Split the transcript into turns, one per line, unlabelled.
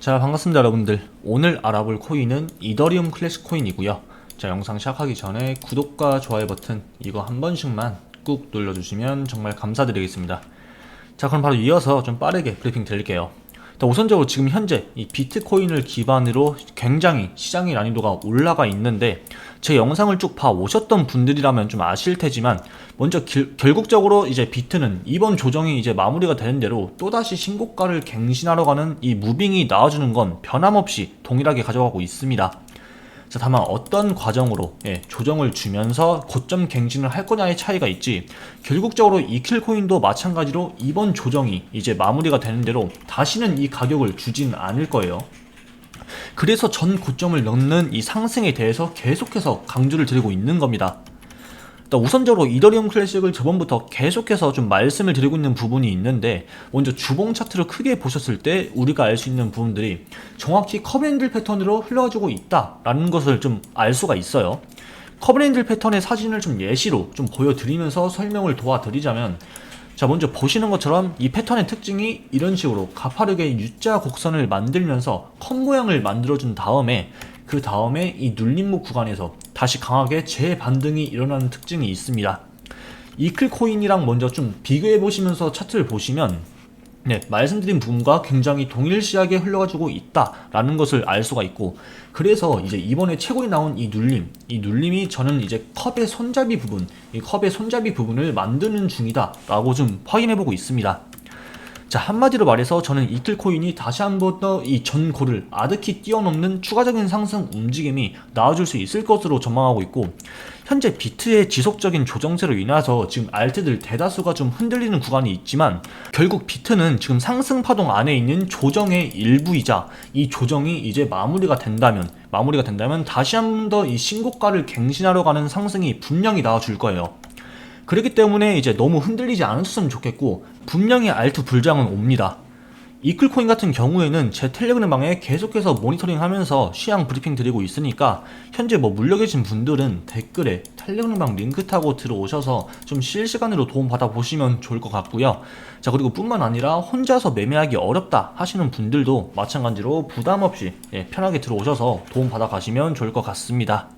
자 반갑습니다 여러분들. 오늘 알아볼 코인은 이더리움 클래식 코인이고요. 자 영상 시작하기 전에 구독과 좋아요 버튼 이거 한 번씩만 꾹 눌러주시면 정말 감사드리겠습니다. 자 그럼 바로 이어서 좀 빠르게 브리핑 드릴게요. 자, 우선적으로 지금 현재 이 비트코인을 기반으로 굉장히 시장의 난이도가 올라가 있는데 제 영상을 쭉 봐 오셨던 분들이라면 좀 아실 테지만 먼저 길- 결국적으로 이제 비트는 이번 조정이 이제 마무리가 되는 대로 또다시 신고가를 갱신하러 가는 이 무빙이 나와주는 건 변함없이 동일하게 가져가고 있습니다. 자, 다만 어떤 과정으로 예, 조정을 주면서 고점 갱신을 할 거냐의 차이가 있지 결국적으로 이킬 코인도 마찬가지로 이번 조정이 이제 마무리가 되는 대로 다시는 이 가격을 주진 않을 거예요. 그래서 전 고점을 넘는 이 상승에 대해서 계속해서 강조를 드리고 있는 겁니다. 우선적으로 이더리움 클래식을 저번부터 계속해서 좀 말씀을 드리고 있는 부분이 있는데 먼저 주봉 차트를 크게 보셨을 때 우리가 알 수 있는 부분들이 정확히 커브핸들 패턴으로 흘러가지고 있다라는 것을 좀 알 수가 있어요. 커브핸들 패턴의 사진을 좀 예시로 좀 보여드리면서 설명을 도와드리자면 자 먼저 보시는 것처럼 이 패턴의 특징이 이런 식으로 가파르게 U자 곡선을 만들면서 컵 모양을 만들어준 다음에 그 다음에 이 눌림목 구간에서 다시 강하게 재반등이 일어나는 특징이 있습니다. 이클 코인이랑 먼저 좀 비교해 보시면서 차트를 보시면 네, 말씀드린 부분과 굉장히 동일시하게 흘러가지고 있다라는 것을 알 수가 있고 그래서 이제 이번에 최고에 나온 이 눌림 이 눌림이 저는 이제 컵의 손잡이 부분 이 컵의 손잡이 부분을 만드는 중이다라고 좀 확인해 보고 있습니다. 자 한마디로 말해서 저는 이틀 코인이 다시 한 번 더 이 전고를 아득히 뛰어넘는 추가적인 상승 움직임이 나와줄 수 있을 것으로 전망하고 있고 현재 비트의 지속적인 조정세로 인해서 지금 알트들 대다수가 좀 흔들리는 구간이 있지만 결국 비트는 지금 상승 파동 안에 있는 조정의 일부이자 이 조정이 이제 마무리가 된다면 마무리가 된다면 다시 한 번 더 이 신고가를 갱신하러 가는 상승이 분명히 나와줄 거예요. 그렇기 때문에 이제 너무 흔들리지 않았으면 좋겠고 분명히 알트 불장은 옵니다. 이클코인 같은 경우에는 제 텔레그램방에 계속해서 모니터링하면서 시향 브리핑 드리고 있으니까 현재 뭐 물려 계신 분들은 댓글에 텔레그램방 링크 타고 들어오셔서 좀 실시간으로 도움 받아 보시면 좋을 것 같고요. 자 그리고 뿐만 아니라 혼자서 매매하기 어렵다 하시는 분들도 마찬가지로 부담 없이 예, 편하게 들어오셔서 도움 받아 가시면 좋을 것 같습니다.